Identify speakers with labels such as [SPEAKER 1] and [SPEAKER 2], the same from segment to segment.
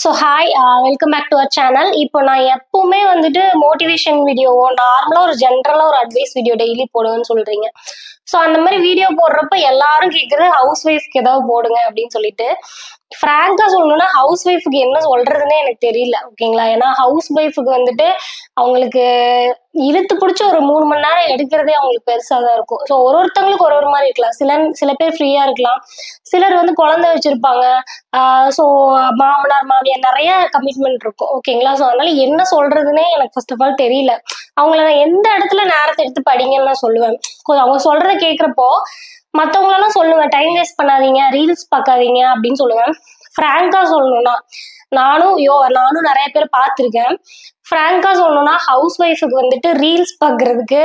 [SPEAKER 1] So hi welcome back to our channel இப்போ நான் எப்பவுமே வந்துட்டு மோட்டிவேஷன் வீடியோவோ நார்மலாக ஒரு ஜென்ரலாக ஒரு அட்வைஸ் வீடியோ டெய்லி போடுவேன்னு சொல்றீங்க. ஸோ அந்த மாதிரி வீடியோ போடுறப்ப எல்லாரும் கேட்குறது ஹவுஸ் ஒய்ஃப்க்கு ஏதாவது போடுங்க அப்படின்னு சொல்லிட்டு. ஃப்ராங்கா சொல்லணும்னா ஹவுஸ் ஒய்ஃபுக்கு என்ன சொல்றதுன்னே எனக்கு தெரியல. ஓகேங்களா? ஏன்னா ஹவுஸ் ஒய்ஃபுக்கு வந்துட்டு அவங்களுக்கு இழுத்து பிடிச்சி ஒரு மூணு மணி நேரம் எடுக்கிறதே அவங்களுக்கு பெருசாக தான் இருக்கும். ஸோ ஒரு ஒருத்தவங்களுக்கு ஒரு ஒரு மாதிரி இருக்கலாம். சில சில பேர் ஃப்ரீயாக இருக்கலாம். சிலர் வந்து குழந்தை வச்சிருப்பாங்க. ஸோ மாமனார் மாமியார் நிறைய கமிட்மெண்ட் இருக்கும். ஓகேங்களா? ஸோ அதனால என்ன சொல்றதுன்னே எனக்கு ஃபர்ஸ்ட் ஆஃப் ஆல் தெரியல. அவங்கள நான் எந்த இடத்துல நேரத்தை எடுத்து படிங்கன்னு நான் சொல்லுவேன். அவங்க சொல்றத கேட்குறப்போ மற்றவங்களெல்லாம் சொல்லுவேன் டைம் வேஸ்ட் பண்ணாதீங்க ரீல்ஸ் பார்க்காதீங்க அப்படின்னு சொல்லுவேன். ஃப்ராங்கா சொல்லணும்னா நானும் யோ நானும் நிறைய பேர் பார்த்துருக்கேன். ஃப்ராங்கா சொல்லணும்னா ஹவுஸ் ஒய்ஃபுக்கு வந்துட்டு ரீல்ஸ் பார்க்கறதுக்கு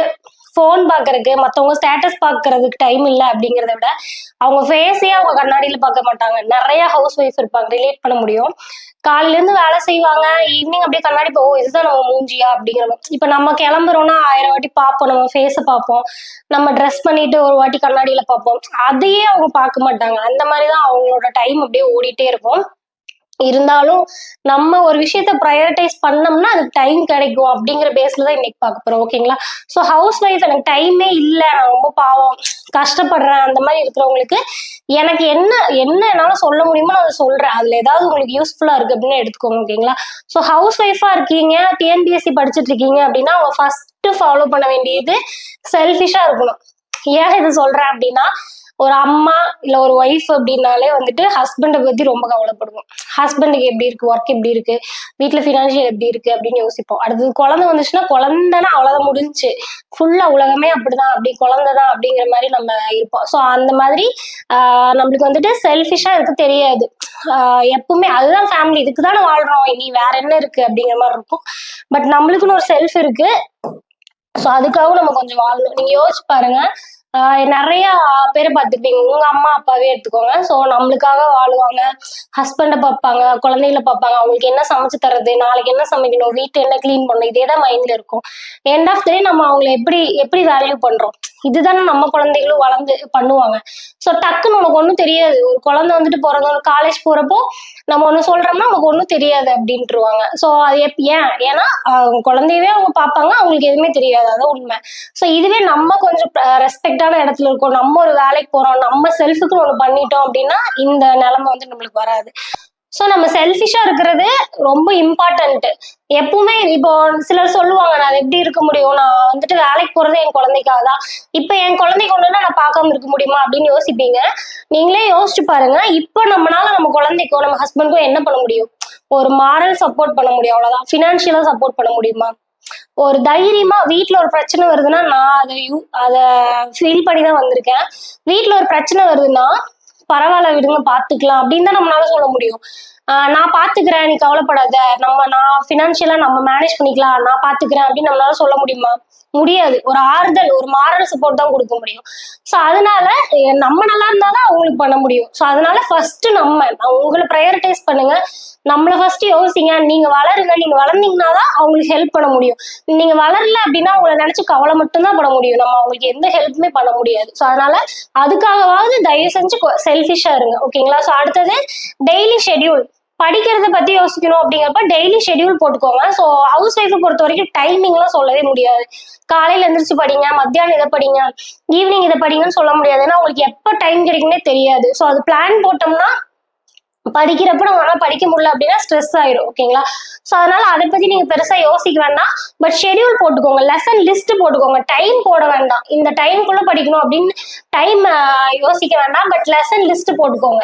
[SPEAKER 1] ஃபோன் பார்க்கறதுக்கு மற்றவங்க ஸ்டேட்டஸ் பார்க்கறதுக்கு டைம் இல்லை அப்படிங்கிறத விட அவங்க ஃபேஸே அவங்க கண்ணாடியில் பார்க்க மாட்டாங்க. நிறைய ஹவுஸ் ஒய்ஃப் இருப்பாங்க. ரிலேட் பண்ண முடியும். காலையிலேருந்து வேலை செய்வாங்க. ஈவினிங் அப்படியே கண்ணாடி போவோம் இதுதான் நம்ம மூஞ்சியா? அப்படிங்கிற இப்போ நம்ம கிளம்புறோம்னா ஆயிரம் வாட்டி பார்ப்போம். நம்ம ஃபேஸை பார்ப்போம். நம்ம ட்ரெஸ் பண்ணிட்டு ஒரு வாட்டி கண்ணாடியில் பார்ப்போம். அதையே அவங்க பார்க்க மாட்டாங்க. அந்த மாதிரி தான் அவங்களோட டைம் அப்படியே ஓடிட்டே இருக்கும். இருந்தாலும் நம்ம ஒரு விஷயத்த ப்ரையாரிட்டைஸ் பண்ணோம்னா அதுக்கு டைம் கிடைக்கும் அப்படிங்கிற பேஸ்ல தான் இன்னைக்கு பார்க்க போறோம். ஓகேங்களா ஸோ ஹவுஸ் ஒய்ஃப் எனக்கு டைமே இல்லை. நான் ரொம்ப பாவம். கஷ்டப்படுறேன். அந்த மாதிரி இருக்கிறவங்களுக்கு எனக்கு என்ன என்ன என்னால் சொல்ல முடியுமோ நான் அதை சொல்றேன். அதுல ஏதாவது உங்களுக்கு யூஸ்ஃபுல்லா இருக்கு அப்படின்னு எடுத்துக்கோங்க. ஓகேங்களா ஸோ ஹவுஸ் ஒய்ஃபா இருக்கீங்க. டிஎன்பிஎஸ்சி படிச்சுட்டு இருக்கீங்க அப்படின்னா அவங்க ஃபர்ஸ்ட் ஃபாலோ பண்ண வேண்டியது செல்ஃபிஷா இருக்கணும். ஏன் இது சொல்றேன் அப்படின்னா ஒரு அம்மா இல்ல ஒரு ஒய்ஃப் அப்படின்னாலே வந்துட்டு ஹஸ்பண்டை பத்தி ரொம்ப கவலைப்படுவோம். ஹஸ்பண்டுக்கு எப்படி இருக்கு? ஒர்க் எப்படி இருக்கு? வீட்டுல ஃபினான்ஷியல் எப்படி இருக்கு? அப்படின்னு யோசிப்போம். அடுத்தது குழந்தை வந்துச்சுன்னா குழந்தைன்னா அவ்வளவுதான் முடிஞ்சுச்சு ஃபுல்லா உலகமே அப்படிதான். அப்படி குழந்தைதான் அப்படிங்கிற மாதிரி நம்ம இருப்போம். ஸோ அந்த மாதிரி ஆஹ் நம்மளுக்கு வந்துட்டு செல்ஃபிஷா இருக்க தெரியாது. ஆஹ் எப்பவுமே அதுதான் ஃபேமிலி இதுக்கு தானே வாழ்றோம். இனி வேற என்ன இருக்கு? அப்படிங்கிற மாதிரி இருக்கும். பட் நம்மளுக்குன்னு ஒரு செல்ஃப் இருக்கு. ஸோ அதுக்காகவும் நம்ம கொஞ்சம் வாழணும். நீங்க யோசிச்சு பாருங்க. நிறைய பேரை பார்த்துருப்பீங்க உங்க அம்மா அப்பாவே எடுத்துக்கோங்க. ஸோ நம்மளுக்காக வாழுவாங்க. ஹஸ்பண்டை பார்ப்பாங்க குழந்தைகளை பார்ப்பாங்க. அவங்களுக்கு என்ன சமைச்சு தர்றது நாளைக்கு என்ன சமைக்கணும் வீட்டு என்ன க்ளீன் பண்ணணும் இதே தான் மைண்ட்ல இருக்கும். எண்ட் ஆஃப் டே நம்ம அவங்கள எப்படி எப்படி வேல்யூ பண்றோம்? இதுதானே நம்ம குழந்தைகளும் வளர்ந்து பண்ணுவாங்க. ஸோ டக்குன்னு உனக்கு ஒன்றும் தெரியாது. ஒரு குழந்தை வந்துட்டு பிறந்த காலேஜ் போறப்போ நம்ம ஒன்று சொல்றோம்னா நமக்கு ஒன்றும் தெரியாது அப்படின்ட்டுருவாங்க. ஸோ அது எப் ஏன்? ஏன்னா குழந்தையவே அவங்க பார்ப்பாங்க. அவங்களுக்கு எதுவுமே தெரியாது. அதான் உண்மை. ஸோ இதுவே நம்ம கொஞ்சம் கரெக்டான இடத்துல இருக்கோம். நம்ம ஒரு வேலைக்கு போறோம். நம்ம செல்ஃபுக்கு ஒன்று பண்ணிட்டோம் அப்படின்னா இந்த நிலைமை வந்து நம்மளுக்கு வராது. ஸோ நம்ம செல்ஃபிஷா இருக்கிறது ரொம்ப இம்பார்ட்டன்ட் எப்பவுமே இப்போ சிலர் சொல்லுவாங்க நான் அது எப்படி இருக்க முடியும்? நான் வந்துட்டு வேலைக்கு போறது என் குழந்தைக்காக தான். இப்போ என் குழந்தைக்கு ஒன்றுனா நான் பார்க்காம இருக்க முடியுமா? அப்படின்னு யோசிப்பீங்க. நீங்களே யோசிச்சு பாருங்க. இப்போ நம்மளால நம்ம குழந்தைக்கோ நம்ம ஹஸ்பண்ட்க்கோ என்ன பண்ண முடியும்? ஒரு மாரல் சப்போர்ட் பண்ண முடியும். அவ்வளோதான் ஃபினான்ஷியலாக சப்போர்ட் பண்ண முடியுமா? ஒரு தைரியமா வீட்டுல ஒரு பிரச்சனை வருதுன்னா நான் அதை யூ அதை ஃபீல் பண்ணி தான் வந்திருக்கேன். வீட்டுல ஒரு பிரச்சனை வருதுன்னா பரவாயில்ல விடுங்க பாத்துக்கலாம் அப்படின்னு தான் நம்மளால சொல்ல முடியும். ஆஹ் நான் பாத்துக்கிறேன் நீ கவலைப்படாத. நம்ம நான் ஃபினான்ஷியலா நம்ம மேனேஜ் பண்ணிக்கலாம். நான் பாத்துக்கிறேன் அப்படின்னு நம்மளால சொல்ல முடியுமா? முடியாது. ஒரு ஆறுதல் ஒரு மாரல் சப்போர்ட் தான் கொடுக்க முடியும். ஸோ அதனால நம்ம நல்லா இருந்தாதான் அவங்களுக்கு பண்ண முடியும். ஸோ அதனால ஃபர்ஸ்ட் நம்ம உங்களை ப்ரையாரிட்டைஸ் பண்ணுங்க. நம்மளை ஃபர்ஸ்ட் யோசிங்க. நீங்க வளருங்க. நீங்க வளர்ந்தீங்கன்னா தான் அவங்களுக்கு ஹெல்ப் பண்ண முடியும். நீங்க வளரல அப்படின்னா அவங்கள நினைச்சு கவலை மட்டும்தான் பண்ண முடியும். நம்ம அவங்களுக்கு எந்த ஹெல்ப்புமே பண்ண முடியாது. ஸோ அதனால அதுக்காகவாவது தயவு செஞ்சு செல்ஃபிஷா இருங்க. ஓகேங்களா ஸோ அடுத்தது டெய்லி ஷெட்யூல் படிக்கிறத பத்தி யோசிக்கணும் அப்படிங்கிறப்ப டெய்லி ஷெட்யூல் போட்டுக்கோங்க. ஸோ ஹவுஸ் ஒய்ஃபை பொறுத்த வரைக்கும் டைமிங்லாம் சொல்லவே முடியாது. காலையில எந்திரிச்சு படிங்க மத்தியானம் இதை படிங்க ஈவினிங் இதை படிங்கன்னு சொல்ல முடியாது. ஏன்னா உங்களுக்கு எப்போ டைம் கிடைக்குன்னே தெரியாது. ஸோ அது பிளான் போட்டோம்னா படிக்கிறப்ப நம்மளால படிக்க முடியல அப்படின்னா ஸ்ட்ரெஸ் ஆயிரும் ஓகேங்களா ஸோ அதனால அதை பத்தி நீங்க பெருசா யோசிக்க வேண்டாம். பட் ஷெட்யூல் போட்டுக்கோங்க லெசன் லிஸ்ட் போட்டுக்கோங்க. டைம் போட வேண்டாம். இந்த டைம்குள்ள படிக்கணும் அப்படின்னு டைம் யோசிக்க வேண்டாம். பட் லெசன் லிஸ்ட் போட்டுக்கோங்க.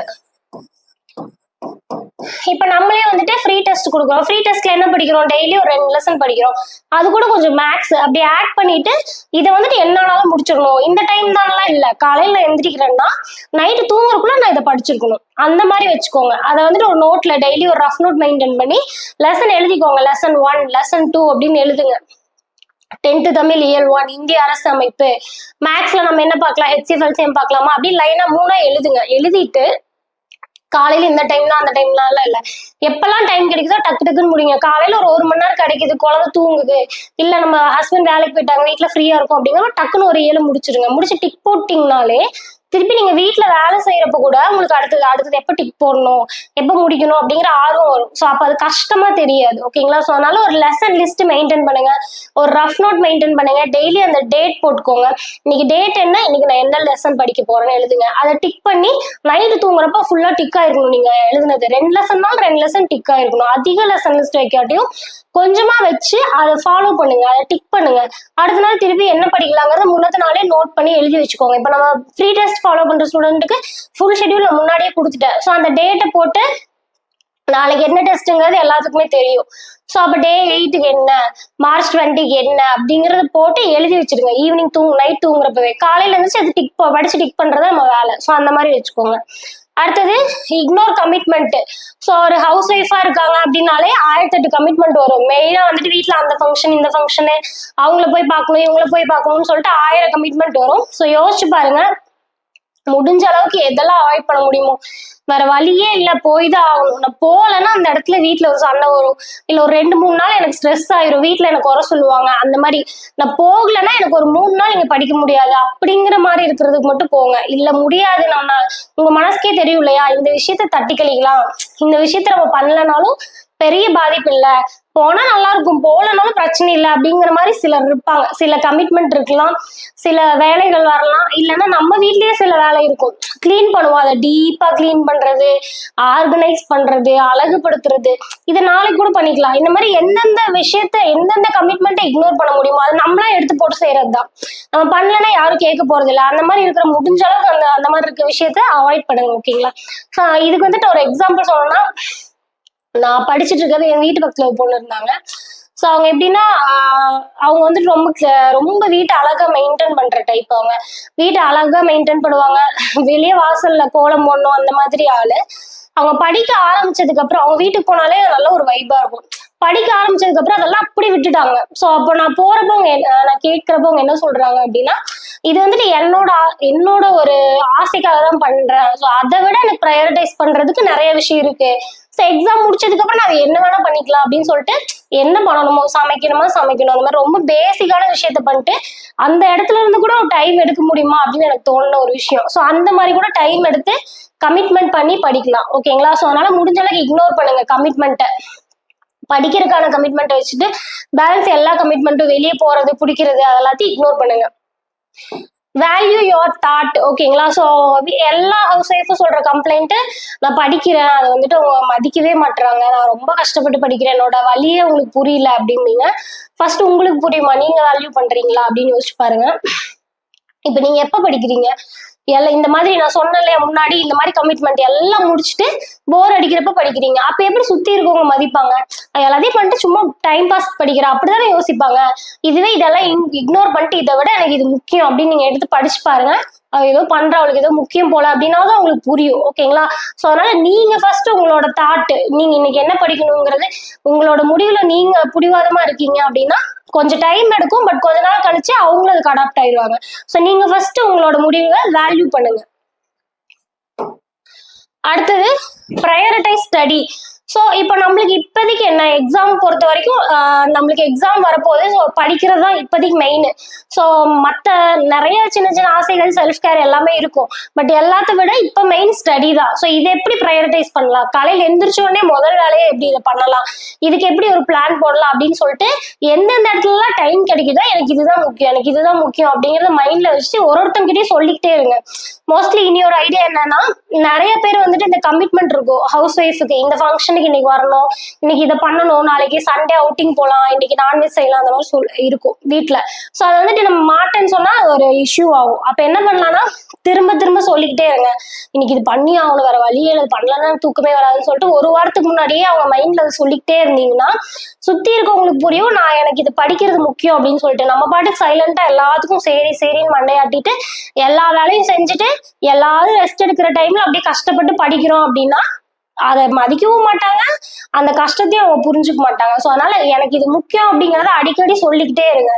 [SPEAKER 1] இப்போ நம்மளே வந்துட்டு ஃப்ரீ டெஸ்ட் கொடுக்குறோம். ஃப்ரீ டெஸ்ட்ல என்ன படிக்கிறோம்? டெய்லி ஒரு ரெண்டு லெசன் படிக்கிறோம். அது கூட கொஞ்சம் மேக்ஸ் அப்படி ஆட் பண்ணிட்டு இதை வந்துட்டு என்னாலும் முடிச்சிடணும். இந்த டைம் தானலாம் இல்லை. காலையில் நான் எந்திரிக்கிறேன்னா நைட்டு தூங்குறக்குள்ள நான் இதை படிச்சிருக்கணும். அந்த மாதிரி வச்சுக்கோங்க. அதை வந்துட்டு ஒரு நோட்ல டெய்லி ஒரு ரஃப் நோட் மெயின்டைன் பண்ணி லெசன் எழுதிக்கோங்க. லெசன் ஒன் லெசன் டூ அப்படின்னு எழுதுங்க. டென்த்து தமிழ் இயல் ஒன் இந்திய அரசு அமைப்பு. மேக்ஸ்ல நம்ம என்ன பார்க்கலாம்? ஹெச்சிஎஃப்எல்சிஎம் பார்க்கலாமா? அப்படி லைனா மூணா எழுதுங்க. எழுதிட்டு காலையில இந்த டைம் அந்த டைம்லாம் இல்ல. எப்பெல்லாம் டைம் கிடைக்குதோ டக்கு டக்குன்னு முடிங்க. காலையில ஒரு ஒரு மணி நேரம் கிடைக்குது குழந்தை தூங்குது. இல்ல நம்ம ஹஸ்பண்ட் வேலைக்கு போயிட்டாங்க வீட்ல ஃப்ரீயா இருக்கும் அப்படிங்கிற டக்குன்னு ஒரு ஏழு முடிச்சிருங்க. முடிச்சு டிக் போட்டிங்கனாலே திருப்பி நீங்க வீட்டுல வேலை செய்யறப்ப கூட உங்களுக்கு அடுத்தது அடுத்தது எப்ப டிக் போடணும் எப்ப முடிக்கணும் அப்படிங்கிற ஆர்வம் வரும். ஸோ அப்ப அது கஷ்டமா தெரியாது. ஓகேங்களா ஸோ அதனால ஒரு லெசன் லிஸ்ட் மெயின்டைன் பண்ணுங்க. ஒரு ரஃப் நோட் மெயின்டைன் பண்ணுங்க. டெய்லி அந்த டேட் போட்டுக்கோங்க. இன்னைக்கு டேட் என்ன? இன்னைக்கு நான் என்ன லெசன் படிக்க போறேன்னு எழுதுங்க. அதை டிக் பண்ணி நைட்டு தூங்குறப்ப ஃபுல்லா டிக் ஆயிருக்கணும் நீங்க எழுதுனது. ரெண்டு லெசன் தான் ரெண்டு லெசன் டிக் ஆயிருக்கணும். அதிக லெசன் லிஸ்ட் வைக்காட்டியும் கொஞ்சமா வச்சு அதை ஃபாலோ பண்ணுங்க. அதை டிக் பண்ணுங்க. அடுத்த நாள் திருப்பி என்ன படிக்கலாங்கிறத முன்னத்த நாளே நோட் பண்ணி எழுதி வச்சுக்கோங்க. இப்போ நம்ம ஃப்ரீ டெஸ்ட் ஃபாலோ பண்ற ஸ்டூடெண்ட்டுக்கு ஃபுல் ஷெட்யூல் நான் முன்னாடியே கொடுத்துட்டேன். ஸோ அந்த டேட்டை போட்டு நாளைக்கு என்ன டெஸ்ட்டுங்கிறது எல்லாத்துக்குமே தெரியும். ஸோ அப்போ டே எயிட்டுக்கு என்ன? மார்ச் டுவெண்ட்டிக்கு என்ன? அப்படிங்கறத போட்டு எழுதி வச்சிருங்க ஈவினிங் தூங்கு நைட் தூங்குறப்பவே. காலையில இருந்துச்சு அது டிக் படிச்சு டிக் பண்ணுறது நம்ம வேலை. ஸோ அந்த மாதிரி வச்சுக்கோங்க. அடுத்தது இக்னோர் கமிட்மெண்ட் ஸோ ஒரு ஹவுஸ் ஒய்ஃபா இருக்காங்க அப்படின்னாலே ஆயிரத்தி எட்டு கமிட்மெண்ட் வரும் மெயினா வந்துட்டு வீட்டில் அந்த ஃபங்க்ஷன் இந்த ஃபங்க்ஷனு அவங்கள போய் பார்க்கணும் இவங்கள போய் பார்க்கணும்னு சொல்லிட்டு ஆயிரம் கமிட்மெண்ட் வரும். ஸோ யோசிச்சு பாருங்க. முடிஞ்ச அளவுக்கு எதெல்லாம் அவாய்ட் பண்ண முடியுமோ வேற வழியே இல்ல போய் தான் ஆகணும். நான் போகலன்னா அந்த இடத்துல வீட்ல ஒரு சண்டை வரும். இல்ல ஒரு ரெண்டு மூணு நாள் எனக்கு ஸ்ட்ரெஸ் ஆயிரும். வீட்ல எனக்கு குறை சொல்லுவாங்க. அந்த மாதிரி நான் போகலன்னா எனக்கு ஒரு மூணு நாள் இங்க படிக்க முடியாது. அப்படிங்கிற மாதிரி இருக்கிறதுக்கு மட்டும் போங்க. இல்ல முடியாது. நம்ம உங்க மனசுக்கே தெரியும் இல்லையா? இந்த விஷயத்த தட்டி கழிக்கலாம் இந்த விஷயத்த நம்ம பண்ணலனாலும் பெரிய பாதிப்பு இல்லை. போனா நல்லா இருக்கும். போகலனாலும் பிரச்சனை இல்லை அப்படிங்கிற மாதிரி சிலர் இருப்பாங்க. சில கமிட்மெண்ட் இருக்கலாம். சில வேலைகள் வரலாம். இல்லைன்னா நம்ம வீட்லயே சில வேலை இருக்கும். க்ளீன் பண்ணுவோம். அதை டீப்பா க்ளீன் பண்றது ஆர்கனைஸ் பண்றது அழகுபடுத்துறது. இதை நாளைக்கு கூட பண்ணிக்கலாம். இந்த மாதிரி எந்தெந்த விஷயத்த எந்தெந்த கமிட்மெண்ட்டை இக்னோர் பண்ண முடியுமோ அது நம்மளா எடுத்து போட்டு செய்யறது தான் நம்ம பண்ணலன்னா யாரும் கேட்க போறது இல்லை. அந்த மாதிரி இருக்கிற முடிஞ்ச அளவுக்கு அந்த அந்த மாதிரி இருக்க விஷயத்த அவாய்ட் பண்ணுங்க ஓகேங்களா இதுக்கு வந்துட்டு ஒரு எக்ஸாம்பிள் சொல்லணும்னா நான் படிச்சுட்டு இருக்கிறது என் வீட்டு பக்கத்துல ஒரு பொண்ணு இருந்தாங்க. ஸோ அவங்க எப்படின்னா அவங்க வந்துட்டு ரொம்ப ரொம்ப வீட்டை அழகா மெயின்டைன் பண்ற டைப் அவங்க. வீட்டை அழகா மெயின்டைன் பண்ணுவாங்க. வெளியே வாசல்ல கோலம் போடணும் அந்த மாதிரி ஆள். அவங்க படிக்க ஆரம்பிச்சதுக்கப்புறம் அவங்க வீட்டுக்கு போனாலே நல்ல ஒரு வைபா இருக்கும். படிக்க ஆரம்பிச்சதுக்கப்புறம் அதெல்லாம் அப்படி விட்டுட்டாங்க. ஸோ அப்போ நான் போகிறப்போ அவங்க என்ன- நான் கேட்குறப்போ அவங்க என்ன சொல்றாங்க அப்படின்னா இது வந்துட்டு என்னோட ஆ- என்னோட ஒரு ஆசைக்காக தான் பண்றேன். ஸோ அதை விட எனக்கு ப்ரையாரிட்டைஸ் பண்றதுக்கு நிறைய விஷயம் இருக்கு. ஸோ எக்ஸாம் முடிச்சதுக்கப்புறம் நான் என்ன வேணா பண்ணிக்கலாம் அப்படின்னு சொல்லிட்டு என்ன பண்ணணுமோ சமைக்கணுமா சமைக்கணும் அந்த மாதிரி ரொம்ப பேசிக்கான விஷயத்த பண்ணிட்டு அந்த இடத்துல இருந்து கூட ஒரு டைம் எடுக்க முடியுமா அப்படின்னு எனக்கு தோணுன ஒரு விஷயம். ஸோ அந்த மாதிரி கூட டைம் எடுத்து கமிட்மெண்ட் பண்ணி படிக்கலாம். ஓகேங்களா ஸோ அதனால முடிஞ்ச அளவுக்கு இக்னோர் பண்ணுங்க கமிட்மெண்ட்டை படிக்கிறதுக்கான கமிட்மெண்ட்டை வச்சுட்டு பேலன்ஸ் எல்லா கமிட்மெண்ட்டும் வெளியே போறது பிடிக்கிறது அதெல்லாத்தையும் இக்னோர் பண்ணுங்க. வேல்யூ யோர் தாட் ஓகேங்களா ஸோ எல்லா ஹவுஸ் ஒய்ஃபும் சொல்ற கம்ப்ளைண்ட் நான் படிக்கிறேன். அதை வந்துட்டு அவங்க மதிக்கவே மாட்றாங்க. நான் ரொம்ப கஷ்டப்பட்டு படிக்கிறேன். என்னோட வழியே உங்களுக்கு புரியல அப்படின்னீங்க ஃபர்ஸ்ட் உங்களுக்கு புரியுமா? நீங்க வேல்யூ பண்றீங்களா? அப்படின்னு யோசிச்சு பாருங்க. இப்போ நீங்க எப்போ படிக்கிறீங்க? எல்லாம் இந்த மாதிரி நான் சொன்னேன் இல்லையா முன்னாடி இந்த மாதிரி கமிட்மெண்ட் எல்லாம் முடிச்சுட்டு போர் அடிக்கிறப்ப படிக்கிறீங்க. அப்ப எப்படி சுத்தி இருக்கவங்க மதிப்பாங்க? எல்லாத்தையும் பண்ணிட்டு சும்மா டைம் பாஸ் படிக்கிற அப்படிதானே யோசிப்பாங்க? இதுவே இதெல்லாம் இக்னோர் பண்ணிட்டு இதை விட எனக்கு இது முக்கியம் அப்படின்னு நீங்க எடுத்து படிச்சு பாருங்க. ஏதோ பண்ற அவளுக்கு ஏதோ முக்கியம் போல அப்படின்னாவது அவங்களுக்கு புரியும். ஓகேங்களா ஸோ அதனால நீங்க ஃபர்ஸ்ட் உங்களோட தாட் நீங்க இன்னைக்கு என்ன படிக்கணுங்கிறது உங்களோட முடிவுல நீங்க புடிவாதமா இருக்கீங்க அப்படின்னா கொஞ்சம் டைம் எடுக்கும் பட் கொஞ்ச நாள் கழிச்சு அவங்களும் அதுக்கு அடாப்ட் ஆயிடுவாங்க. ஸோ நீங்க ஃபர்ஸ்ட் உங்களோட முடிவை வேல்யூ பண்ணுங்க. அடுத்தது ப்ரையாரிட்டைஸ் ஸ்டடி ஸோ இப்போ நம்மளுக்கு இப்போதைக்கு என்ன? எக்ஸாம் பொறுத்த வரைக்கும் நம்மளுக்கு எக்ஸாம் வரப்போகுது. ஸோ படிக்கிறது தான் இப்போதைக்கு மெயின் ஸோ மற்ற நிறைய சின்ன சின்ன ஆசைகள் செல்ஃப் கேர் எல்லாமே இருக்கும். பட் எல்லாத்த விட இப்போ மெயின் ஸ்டடி தான். ஸோ இதை எப்படி ப்ரையாரிட்டைஸ் பண்ணலாம்? காலையில் எந்திரிச்சோடனே முதல் வேலையை எப்படி இதை பண்ணலாம்? இதுக்கு எப்படி ஒரு பிளான் போடலாம் அப்படின்னு சொல்லிட்டு எந்தெந்த இடத்துலலாம் டைம் கிடைக்குதோ எனக்கு இதுதான் முக்கியம். எனக்கு இதுதான் முக்கியம் அப்படிங்கிறத மைண்டில் வச்சுட்டு ஒரு ஒருத்தங்கிட்டையும் சொல்லிக்கிட்டே இருங்க. மோஸ்ட்லி இனி ஒரு ஐடியா என்னன்னா நிறைய பேர் வந்துட்டு இந்த கமிட்மெண்ட் இருக்கும். ஹவுஸ் ஒய்ஃபுக்கு இந்த ஃபங்க்ஷனுக்கு இன்னைக்கு வரணும் இன்னைக்கு இதை பண்ணணும் நாளைக்கு சண்டே அவுட்டிங் போகலாம் இன்னைக்கு நான்வெஜ் செய்யலாம் அந்த மாதிரி சொல் இருக்கும் வீட்டில் ஸோ அதை வந்துட்டு நம்ம மாட்டேன்னு சொன்னா அது ஒரு இஷ்யூ ஆகும். அப்போ என்ன பண்ணலாம்னா திரும்ப திரும்ப சொல்லிக்கிட்டே இருங்க. இன்னைக்கு இது பண்ணி ஆகணும் வேற வழியே இல்லை பண்ணலன்னா தூக்கமே வராதுன்னு சொல்லிட்டு ஒரு வாரத்துக்கு முன்னாடியே அவங்க மைண்ட்ல அதை சொல்லிக்கிட்டே இருந்தீங்கன்னா சுத்தி இருக்கவங்களுக்கு புரியும் நான் எனக்கு இது படிக்கிறது முக்கியம் அப்படின்னு சொல்லிட்டு. நம்ம பாட்டுக்கு சைலண்டாக எல்லாத்துக்கும் சரி சரின்னு மண்டையாட்டிட்டு எல்லா வேலையும் செஞ்சுட்டு எல்லாரும் ரெஸ்ட் எடுக்கிற டைம்ல அப்படியே கஷ்டப்பட்டு படிக்கிறோம் அப்படின்னா அதை மதிக்கவும் மாட்டாங்க அந்த கஷ்டத்தையும் அவங்க புரிஞ்சுக்க மாட்டாங்க. ஸோ அதனால எனக்கு இது முக்கியம் அப்படிங்கிறத அடிக்கடி சொல்லிக்கிட்டே இருங்க.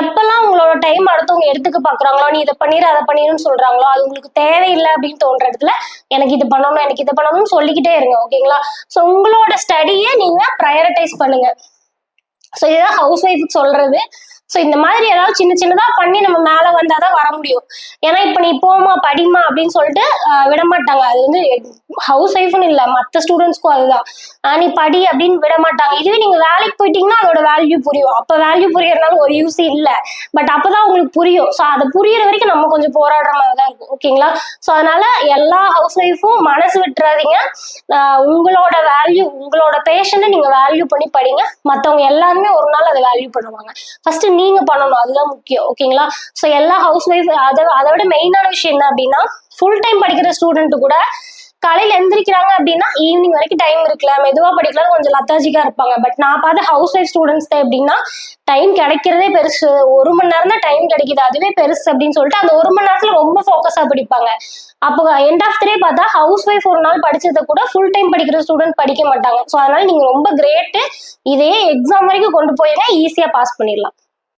[SPEAKER 1] எப்பெல்லாம் உங்களோட டைம் அடுத்தவங்க எடுத்துக்க பாக்குறாங்களோ நீ இதை பண்ணிரு அதை பண்ணிருன்னு சொல்றாங்களோ அது உங்களுக்கு தேவையில்லை அப்படின்னு தோன்ற இடத்துல எனக்கு இது பண்ணணும் எனக்கு இதை பண்ணணும்னு சொல்லிக்கிட்டே இருங்க ஓகேங்களா ஸோ உங்களோட ஸ்டடியை நீங்க ப்ரையாரிட்டைஸ் பண்ணுங்க. ஸோ இதுதான் ஹவுஸ் ஒய்ஃபுக்கு சொல்றது. ஸோ இந்த மாதிரி ஏதாவது சின்ன சின்னதா பண்ணி நம்ம மேல வந்தாதான் வர முடியும். ஏன்னா இப்போ நீ போமா படிமா அப்படின்னு சொல்லிட்டு விட மாட்டாங்க அது வந்து ஹவுஸ் ஒய்ஃப்னு இல்ல மத்த ஸ்டூடெண்ட்ஸ்க்கும் அதுதான். நீ படி அப்படின்னு விட மாட்டாங்க இதுவே நீங்க வேலைக்கு போயிட்டீங்கன்னா அதோட வேல்யூ புரியும். அப்போ வேல்யூ புரியறதுனால ஒரு யூஸ் இல்ல. பட் அப்பதான் உங்களுக்கு புரியும். ஸோ அதை புரியுற வரைக்கும் நம்ம கொஞ்சம் போராடுற மாதிரி தான் இருக்கும். ஓகேங்களா ஸோ அதனால எல்லா ஹவுஸ் ஒய்ஃபும் மனசு விட்டுறாதீங்க. உங்களோட வேல்யூ உங்களோட பேஷனை நீங்க வேல்யூ பண்ணி படிங்க. மத்தவங்க எல்லாருமே ஒரு நாள் அதை வேல்யூ பண்ணுவாங்க. ஃபர்ஸ்ட் நீங்க பண்ணணும். அதுதான் முக்கியம். ஓகேங்களா ஸோ எல்லா ஹவுஸ் ஒய்ஃப் அதை அதை விட மெயினான விஷயம் என்ன அப்படின்னா ஃபுல் டைம் படிக்கிற ஸ்டூடெண்ட் கூட காலையில எந்திரிக்கிறாங்க அப்படின்னா ஈவினிங் வரைக்கும் டைம் இருக்குல்ல. மெதுவா படிக்கலாம் கொஞ்சம் லத்தாஜிக்கா இருப்பாங்க. பட் நான் பார்த்த ஹவுஸ் ஒய்ஃப் ஸ்டூடெண்ட்ஸ் தான் எப்படின்னா டைம் கிடைக்கிறதே பெருசு. ஒரு மணி நேரம் தான் டைம் கிடைக்குது. அதுவே பெருசு அப்படின்னு சொல்லிட்டு அந்த ஒரு மணி நேரத்துல ரொம்ப ஃபோக்கஸா படிப்பாங்க. அப்போ எண்ட் ஆஃப் டே பார்த்தா ஹவுஸ் ஒய்ஃப் ஒரு நாள் படிச்சதை கூட ஃபுல் டைம் படிக்கிற ஸ்டூடெண்ட் படிக்க மாட்டாங்க. ஸோ அதனால நீங்க ரொம்ப கிரேட்டு இதே எக்ஸாம் வரைக்கும் கொண்டு போயிருங்க ஈஸியா பாஸ் பண்ணிடலாம்.